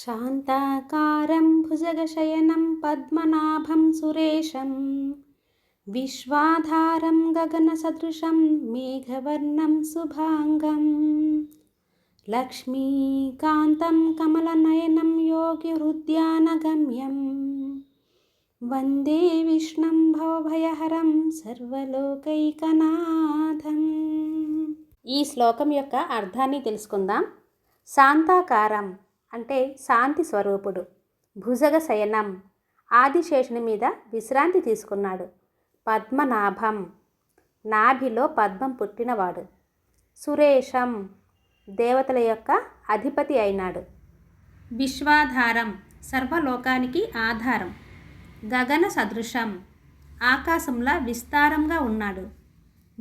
శాంతాకారం భుజగశయనం పద్మనాభం సురేశం విశ్వాధారం గగనసదృశం మేఘవర్ణం శుభాంగం లక్ష్మీకాంతం కమలనయనం యోగిహృద్యానగమ్యం వందే విష్ణుం భవభయహరం సర్వలోకైకనాథం ఈ శ్లోకం యొక్క అర్థాన్ని తెలుసుకుందాం. శాంతాకారం అంటే శాంతి స్వరూపుడు. భుజగ శయనం. ఆదిశేషుని మీద విశ్రాంతి తీసుకున్నాడు. పద్మనాభం. నాభిలో పద్మం పుట్టినవాడు. సురేషం. దేవతల యొక్క అధిపతి అయినాడు. విశ్వాధారం. సర్వలోకానికి ఆధారం. గగన సదృశం. ఆకాశంలా విస్తారంగా ఉన్నాడు.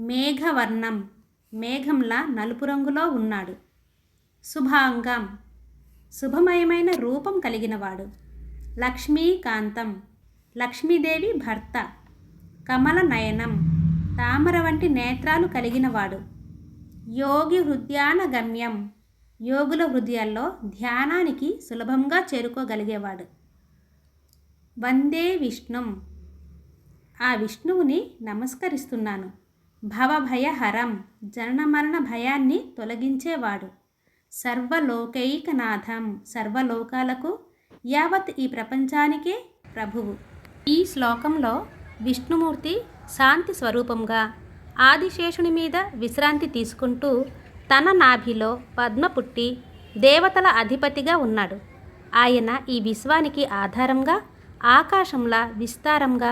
మేఘవర్ణం. మేఘంలా నలుపు రంగులో ఉన్నాడు. శుభాంగం. శుభమయమైన రూపం కలిగినవాడు. లక్ష్మీకాంతం. లక్ష్మీదేవి భర్త. కమల నయనం తామర వంటి నేత్రాలు కలిగినవాడు. యోగి హృదయాన గమ్యం యోగుల హృదయాల్లో ధ్యానానికి సులభంగా చేరుకోగలిగేవాడు. వందే విష్ణుం. ఆ విష్ణువుని నమస్కరిస్తున్నాను. భవభయహరం. జనన మరణ భయాన్ని తొలగించేవాడు. సర్వలోకైకనాథం సర్వలోకాలకు యావత్ ఈ ప్రపంచానికే ప్రభువు. ఈ శ్లోకంలో విష్ణుమూర్తి శాంతి స్వరూపంగా ఆదిశేషుని మీద విశ్రాంతి తీసుకుంటూ తన నాభిలో పద్మ పుట్టి దేవతల అధిపతిగా ఉన్నాడు. ఆయన ఈ విశ్వానికి ఆధారంగా ఆకాశంలా విస్తారంగా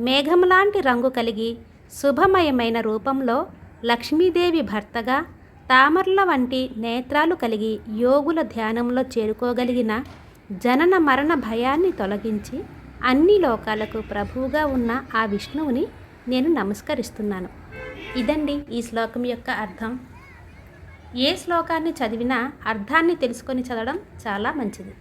మేఘంలాంటి రంగు కలిగి శుభమయమైన రూపంలో లక్ష్మీదేవి భర్తగా తామర్ల వంటి నేత్రాలు కలిగి యోగుల ధ్యానంలో చేరుకోగలిగిన జనన మరణ భయాన్ని తొలగించి అన్ని లోకాలకు ప్రభువుగా ఉన్న ఆ విష్ణువుని నేను నమస్కరిస్తున్నాను. ఇదండి ఈ శ్లోకం యొక్క అర్థం. ఏ శ్లోకాన్ని చదివినా అర్థాన్ని తెలుసుకొని చదవడం చాలా మంచిది.